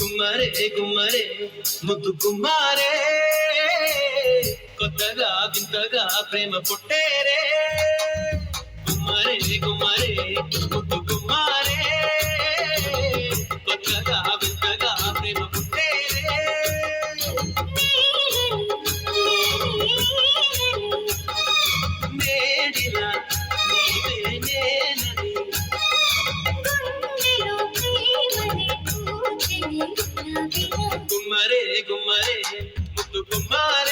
గుమ్మరే గుమ్మరే ముద్దు కుమారే కొత్తగా వింతగా ప్రేమ పుట్టేరే. గుమ్మరే గుమ్మరే గుమ్మరే గుమ్మరే ముద్దు గుమ్మారే.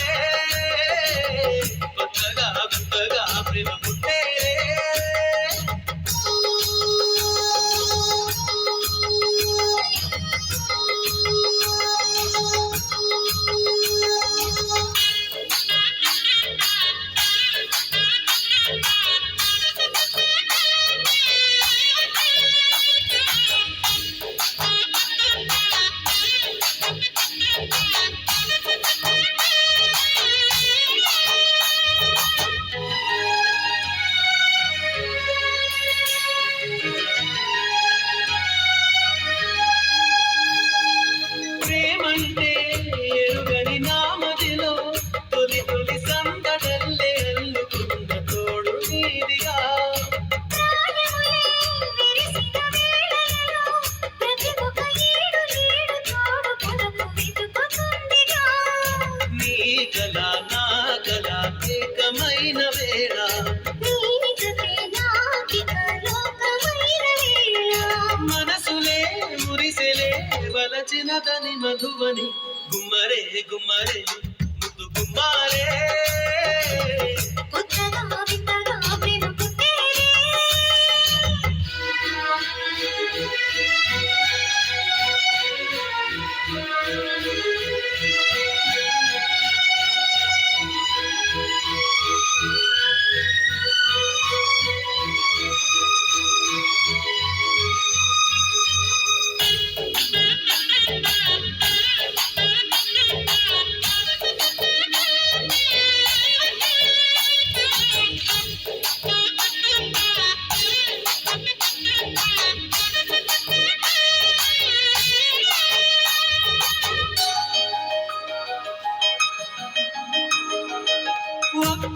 మధువని గుమ్మరే గుమ్మరే ముద్దు గుమ్మారే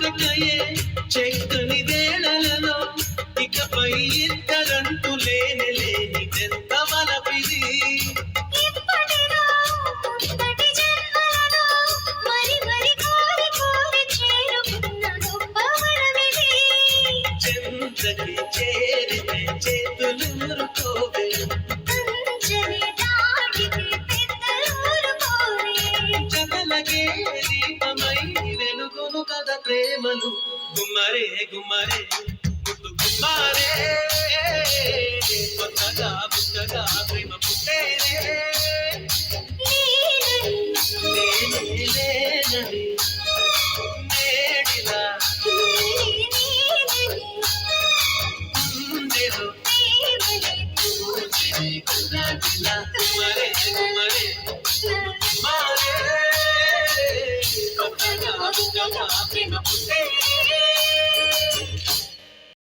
చింతకయే చైతని దేళలలో ఇకపై ఇద్దరంటూ లేని లేని ఎంత మనపిది. చెంతకి చేరితే చేతులూరుకోవే చదలగే గుమ్మరే గుమ్మరే ముద్దు గుమ్మారే. కొత్తగా పుట్టగా ప్రేమ పుట్టేరే నేనే లేనని నేడిలా. గుండెలో కూర్చుని గులాబీలా గుమ్మరే గుమ్మరే మారే కొత్తగా పుట్టగా ప్రేమ